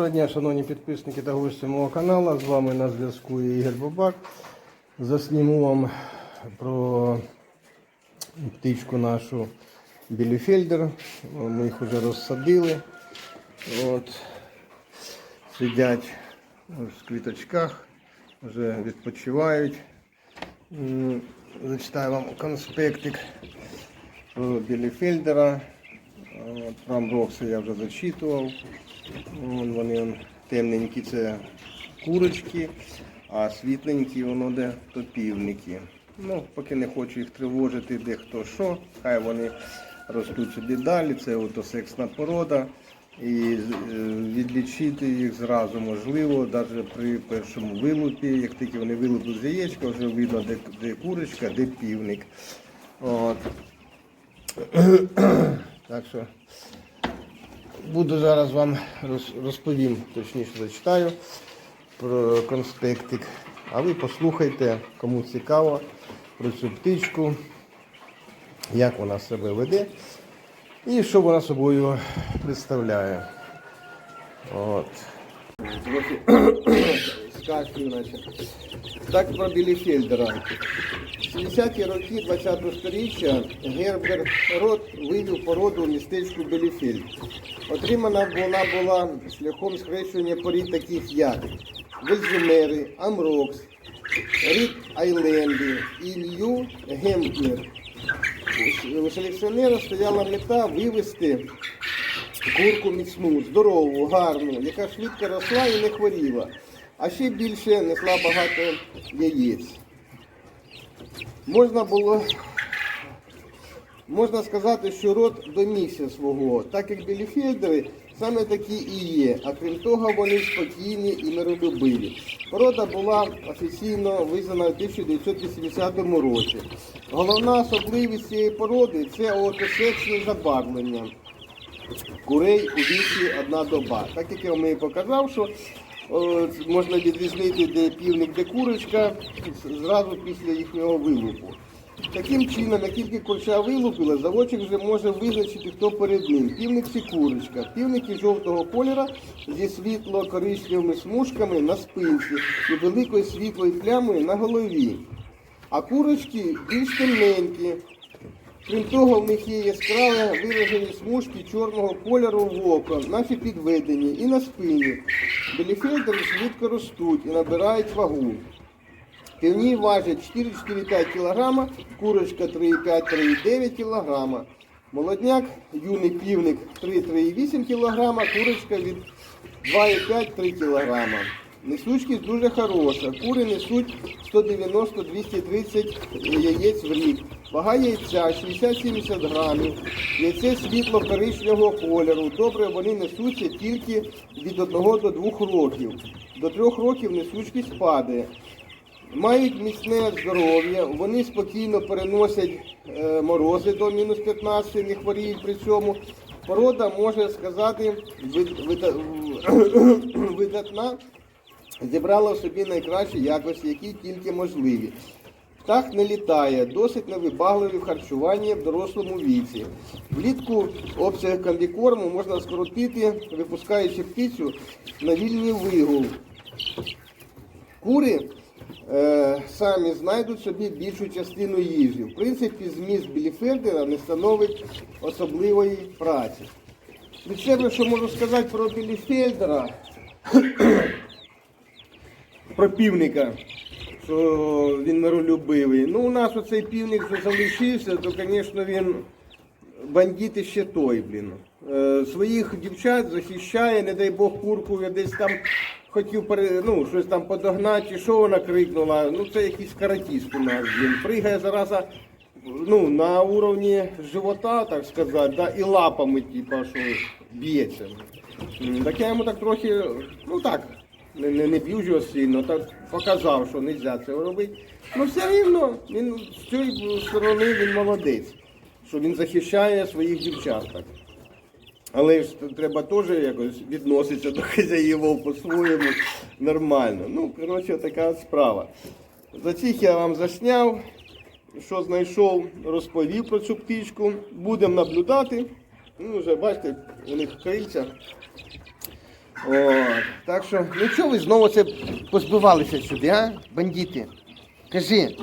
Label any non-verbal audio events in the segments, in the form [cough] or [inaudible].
Доброго дня, шановні підписники та гості мого каналу. З вами на зв'язку Ігор Бабак. Засніму вам про птичку нашу Біліфельдер. Ми їх вже розсадили. От. Сидять в квіточках, вже відпочивають. Зачитаю вам конспектик про Біліфельдера. Рамброкси я вже зачитував. Вон вони он, темненькі це курочки, а світленькі воно де то півники. Ну, поки не хочу їх тривожити, де хто що, хай вони ростуть собі далі, це ото сексна порода. І е, відлічити їх зразу можливо, навіть при першому вилупі, як тільки вони вилупуть з яєчка, вже видно, де, де курочка, де півник. От. [coughs] Так що буду зараз вам розповім, точніше зачитаю про конспектик. А ви послухайте, кому цікаво про цю птичку, як вона себе веде і що вона собою представляє. От. Так про Біліфельдера. 70-ті роки 20-го сторіччя Гербер Рот вивів породу у містечку Беліфельд. Отримана вона була шляхом схрещування порід таких як Вельзумери, Амрокс, Рід Айленді і Лью Гемпнер. У селекціонера стояла мета вивести курку міцну, здорову, гарну, яка швидко росла і не хворіла, а ще більше несла багато яєць. Можна було можна сказати, що род домігся свого, так як біліфельдери саме такі і є. А крім того, вони спокійні і миролюбиві. Порода була офіційно визнана у 1980 році. Головна особливість цієї породи це отосексне забарвлення курей у віці одна доба. Так як я вам і показав, що можна відрізнити, де півник, де курочка, зразу після їхнього вилупу. Таким чином, як тільки курча вилупила, заводчик вже може визначити, хто перед ним. Півник чи курочка. Півники жовтого кольора зі світло-коричневими смужками на спинці і великою світлою плямою на голові. А курочки більш темненькі, Крім того, в них є яскраві виражені смужки чорного кольору в око, наші підведені і на спині. Біліфельдери швидко ростуть і набирають вагу. Півні важать 4-4,5 кг, курочка 3,5-3,9 кг. Молодняк, юний півник 3-3,8 кг, курочка від 2,5-3 кг. Несучкість дуже хороша. Кури несуть 190-230 яєць в рік. Вага яйця 60-70 грамів. Яйце світло коричневого кольору. Добре, вони несуться тільки від 1 до 2 років. До 3 років несучкість падає. Мають міцне здоров'я, вони спокійно переносять е, морози до мінус 15, не хворіють при цьому. Порода може сказати вид- вида- [coughs] видатна, зібрала в собі найкращі якості, які тільки можливі. Птах не літає, досить невибагливі в харчуванні в дорослому віці. Влітку обсяг комбікорму можна скоротити, випускаючи птицю на вільний вигул. Кури е, самі знайдуть собі більшу частину їжі. В принципі, зміст біліфельдера не становить особливої праці. Від себе, що можу сказати про біліфельдера, про півника, що він миролюбивий. Ну, у нас оцей півник залишився, то, звісно, він бандит іще той, блін. Е, своїх дівчат захищає, не дай Бог курку я десь там хотів ну, щось там подогнати, що вона крикнула. Ну це якийсь каратіст у нас, блін. Пригає зараза ну, на уровні живота, так сказати, да, і лапами, типа, що б'ється. Так я йому так трохи, ну так, не, не, не б'ю його сильно, так показав, що не можна цього робити. Ну все рівно, він з цієї сторони він молодець, що він захищає своїх дівчат. Але ж треба теж якось відноситися до хазяївов по-своєму нормально. Ну, коротше, така справа. За цих я вам засняв, що знайшов, розповів про цю птичку. Будемо наблюдати. Ну, вже бачите, у них крильця От. Так що, ну чого ви знову це позбивалися сюди, а? Бандити? Кажи,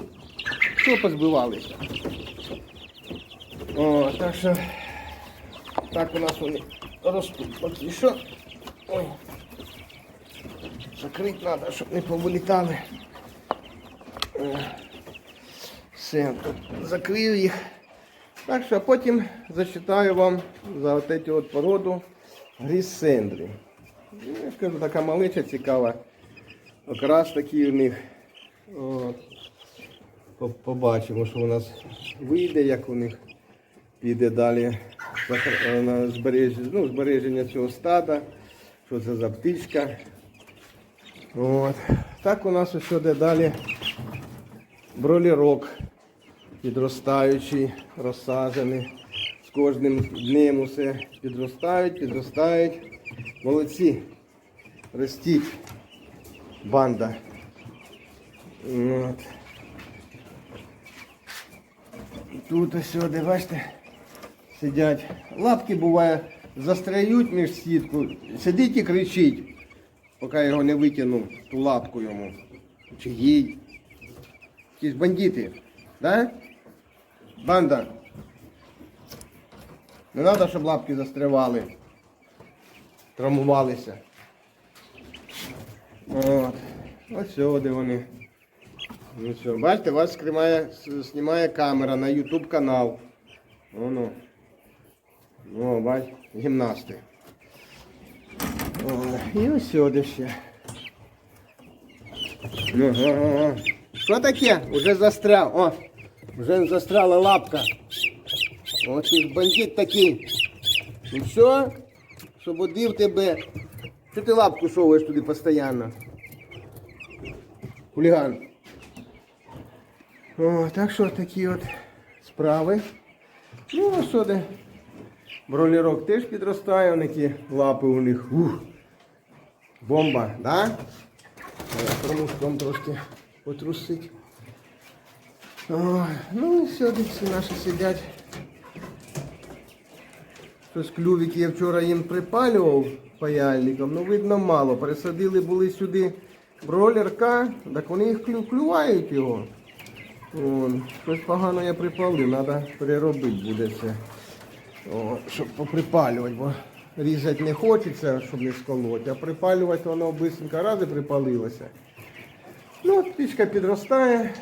що позбивалися? О, так що, так у нас вони ростуть поки що. Ой. Закрити треба, щоб не повилітали. Е, Все, закрию їх. Так що а потім зачитаю вам за от породу грізсендрі. Ну, я ж така малича цікава. Окрас такий у них. От. Побачимо, що у нас вийде, як у них піде далі е, на збереження, ну, збереження цього стада. Що це за птичка. От. Так у нас ось іде далі бролірок підростаючий, розсаджений. Кожним днем усе підростають, підростають. Молодці. Ростіть. Банда. От. Тут ось сюди, бачите, сидять. Лапки буває, застряють між сітку. Сидить і кричить, поки його не витягнув, ту лапку йому. Чи їй. Ті бандити. Да? Банда. Не треба, щоб лапки застрявали. Травмувалися. От. Ось сюди вони. Ну все, бачите, вас знімає, знімає камера на YouTube канал. Воно. О, бач, гімнасти. О, і ось сюди ще. Ну, о. Що таке? Уже застряв. О, вже застряла лапка. Ти ж бандит такий. Ну все, щоб одів тебе. Що ти лапку совуєш туди постійно? Хуліган. О, так що такі от справи. Ну, а що де? Бролерок теж підростає, ті лапи у них. Ух. Бомба, да? Промушком трошки потрусить. Ой, ну і сюди всі наші сидять. Щось клювики я вчора їм припалював паяльником, ну видно мало. Пересадили були сюди бролерка, так вони їх клю, клювають його. Вон, щось погано я припалив, треба переробити буде це. О, щоб поприпалювати, бо різати не хочеться, щоб не сколоти, а припалювати воно швидко раз і припалилося. Ну, от пічка підростає,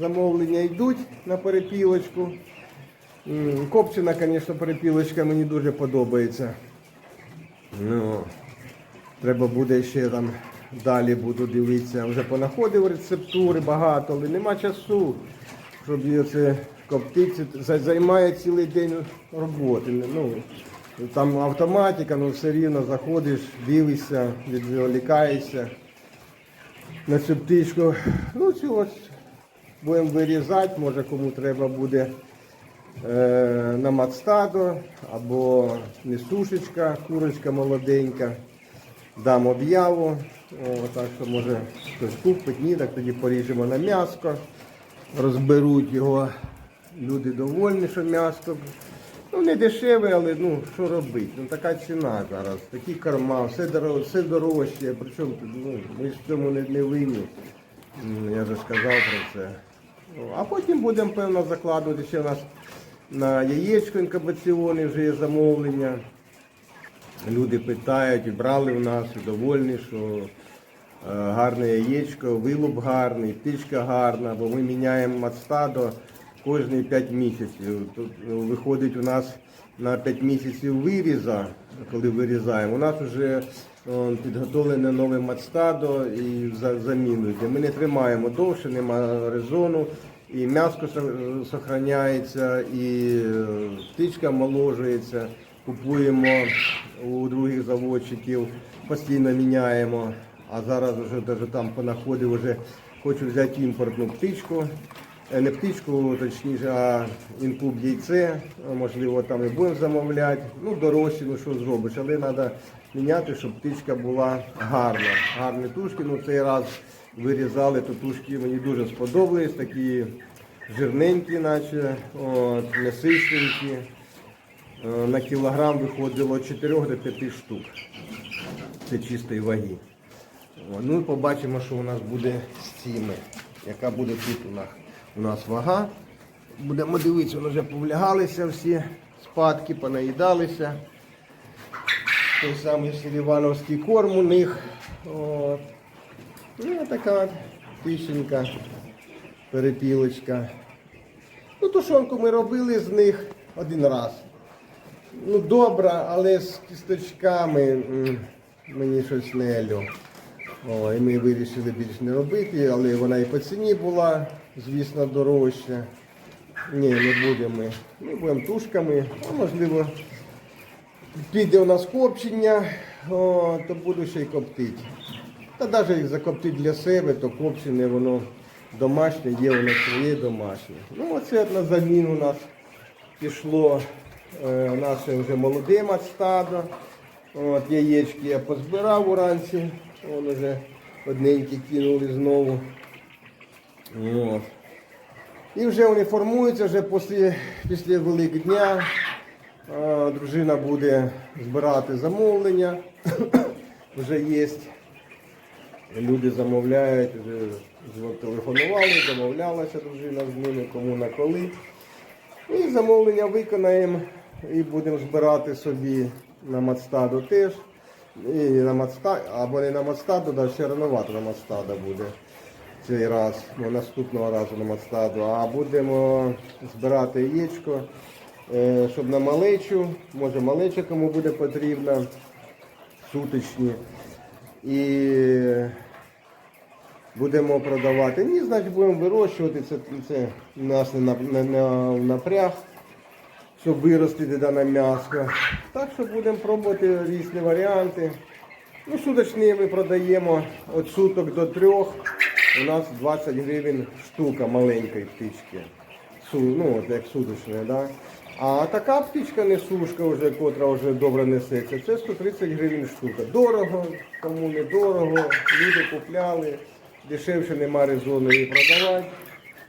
замовлення йдуть на перепілочку. Копчена, звісно, перепілочка мені дуже подобається. Ну, треба буде ще там далі буду дивитися. Вже понаходив рецептури багато, але нема часу, щоб це коптити. Займає цілий день роботи. Ну, там автоматика, ну все рівно заходиш, дивишся, відволікаєшся на цю птичку. Ну, ось будемо вирізати, може кому треба буде на матстадо або несушечка, курочка молоденька. Дам об'яву. Так що може хтось купить, ні, так тоді поріжемо на м'яско, розберуть його. Люди довольні, що м'ясо. Ну, не дешеве, але ну, що робити? Ну така ціна зараз, такі корма, все дорого, все дорожче. Причому ну, ми ж в цьому не, не винні. Я вже сказав про це. А потім будемо, певно, закладувати ще у нас на яєчко інкубаційне вже є замовлення. Люди питають, брали в нас, і довольні, що е, гарне яєчко, вилуп гарний, птичка гарна, бо ми міняємо матстадо кожні 5 місяців. Тут е, виходить у нас на 5 місяців виріза, коли вирізаємо. У нас вже підготовлене нове матстадо і за- замінується. Ми не тримаємо довше, немає резону. І м'ясо зберігається, і е, птичка моложується. Купуємо у других заводчиків, постійно міняємо. А зараз вже навіть там понаходив, вже хочу взяти імпортну птичку. Е, Не птичку, точніше, а інкуб яйце. Можливо, там і будемо замовляти. Ну, дорожче, ну що зробиш, але треба міняти, щоб птичка була гарна. Гарні тушки. Ну, цей раз вирізали, то тушки мені дуже сподобались, такі жирненькі, наче, от, насиченькі. Е, На кілограм виходило від 4 до 5 штук. Це чистої ваги. Ну і побачимо, що у нас буде з цими. Яка буде тут у нас, у нас вага. Будемо дивитися, вони вже повлягалися всі спадки, понаїдалися. Той самий селівановський корм у них. От. Ну, і така от тишенька, перепілочка. Ну, тушонку ми робили з них один раз. Ну, добра, але з кісточками мені щось не альо. О, і ми вирішили більше не робити, але вона і по ціні була, звісно, дорожча. Ні, не будемо. Ми будемо тушками, а можливо, піде у нас копчення, о, то буду ще й коптити. Та навіть закоптити для себе, то копчене воно домашнє, є воно своє домашнє. Ну, оце на заміну у нас пішло е, наше вже молоде стадо. От, яєчки я позбирав уранці, вон вже одненькі кинули знову. От. І вже вони формуються вже після, після Великдня. Е, Дружина буде збирати замовлення. [coughs] вже є. Люди замовляють, телефонували, замовлялася дружина з ними, кому на коли. І замовлення виконаємо і будемо збирати собі на Мацтаду теж. І на Мацта... або не на Мацтаду, да, ще рановато на Мацтада буде цей раз, ну, наступного разу на Мацтаду. А будемо збирати яєчко, е, щоб на малечу, може малеча кому буде потрібна, сутичні. І будемо продавати. Ні, значить будемо вирощувати, це, це нас не, на- не, не напряг, щоб виростити дане м'ясо. Так що будемо пробувати різні варіанти. Ну, суточні ми продаємо від суток до трьох. У нас 20 гривень штука маленької птички. Су, ну, от як суточне, да? А така птичка несушка, вже, котра вже добре несеться, це 130 гривень штука. Дорого, кому не дорого, люди купляли, дешевше нема резону її продавати.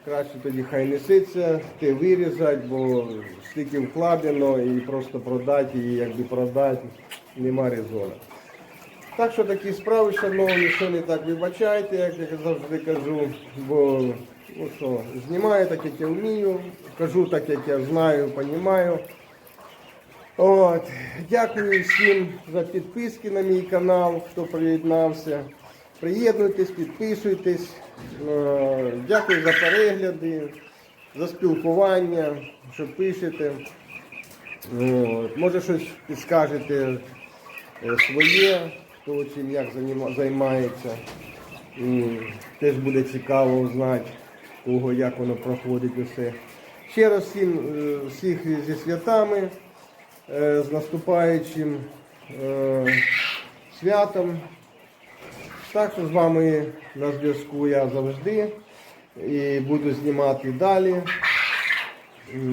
Краще тоді хай несеться, те вирізати, бо стільки вкладено і просто продати її, якби продати, нема резону. Так що такі справи, шановні, що не так вибачайте, як я завжди кажу, бо ну що, знімаю так, як я вмію, кажу так, як я знаю, розумію. От. Дякую всім за підписки на мій канал, хто приєднався. Приєднуйтесь, підписуйтесь. Е, Дякую за перегляди, за спілкування, що пишете. Може щось підскажете е, своє, хто чим як займається. І теж буде цікаво узнати, кого як воно проходить усе. Ще раз всім е, всіх зі святами, е, з наступаючим е, святом. Так що з вами на зв'язку я завжди і буду знімати далі.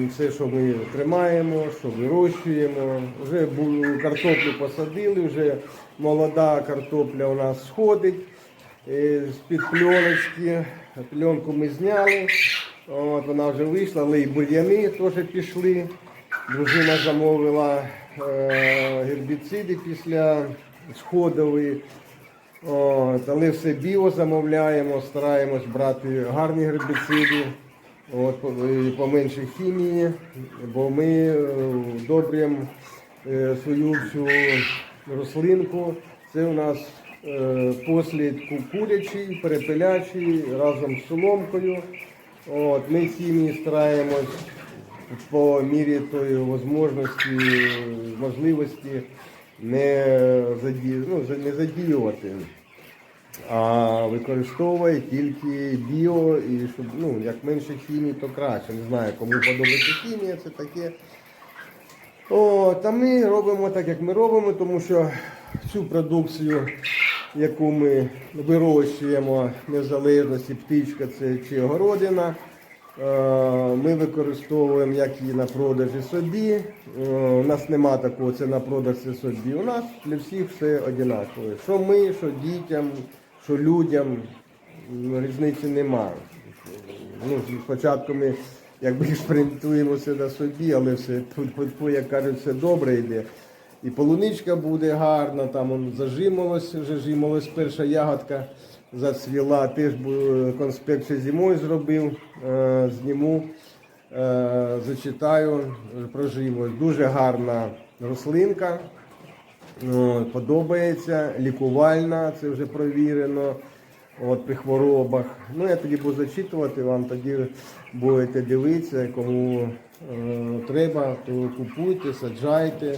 Все, що ми тримаємо, що вирощуємо. Вже картоплю посадили, вже молода картопля у нас сходить е, з-під пленочки. Пленку ми зняли. От, вона вже вийшла, але і бур'яни теж пішли. Дружина замовила е, гербіциди після сходової. От, але все біо замовляємо, стараємось брати гарні гербіциди, от, і поменше хімії, бо ми е, е, свою всю рослинку. Це у нас е, послід курячий, перепелячий разом з соломкою. От, ми хімії стараємось по мірі тої можливості, можливості не, ну, не задіювати, а використовує тільки біо і щоб ну, як менше хімії, то краще. Не знаю, кому подобається хімія, це таке. О, та ми робимо так, як ми робимо, тому що всю продукцію, яку ми вирощуємо, незалежності, птичка це чи огородина, ми використовуємо як її на продажі собі. Е, У нас нема такого, це на продаж собі. У нас для всіх все однаково. Що ми, що дітям, що людям, різниці немає. Ну, спочатку ми якби експериментуємо [laughs] на собі, але все, як кажуть, все добре йде. І полуничка буде гарна, там зажималось, вже жималось перша ягодка зацвіла. Теж ще зимою зробив, е, зніму, е, зачитаю, прожимось. Дуже гарна рослинка. Подобається, лікувальна, це вже провірено. От при хворобах. Ну, я тоді буду зачитувати вам, тоді будете дивитися, кому е, треба, то купуйте, саджайте.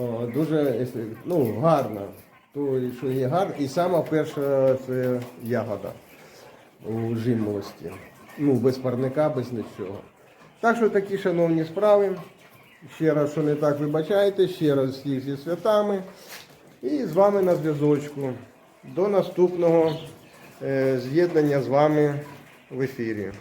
О, дуже ну, гарно. То, що є гарно. І сама перша це ягода у жимолості. Ну, без парника, без нічого. Так що такі шановні справи. Ще раз, що не так вибачайте, ще раз всіх зі святами. І з вами на зв'язочку. До наступного е, з'єднання з вами в ефірі.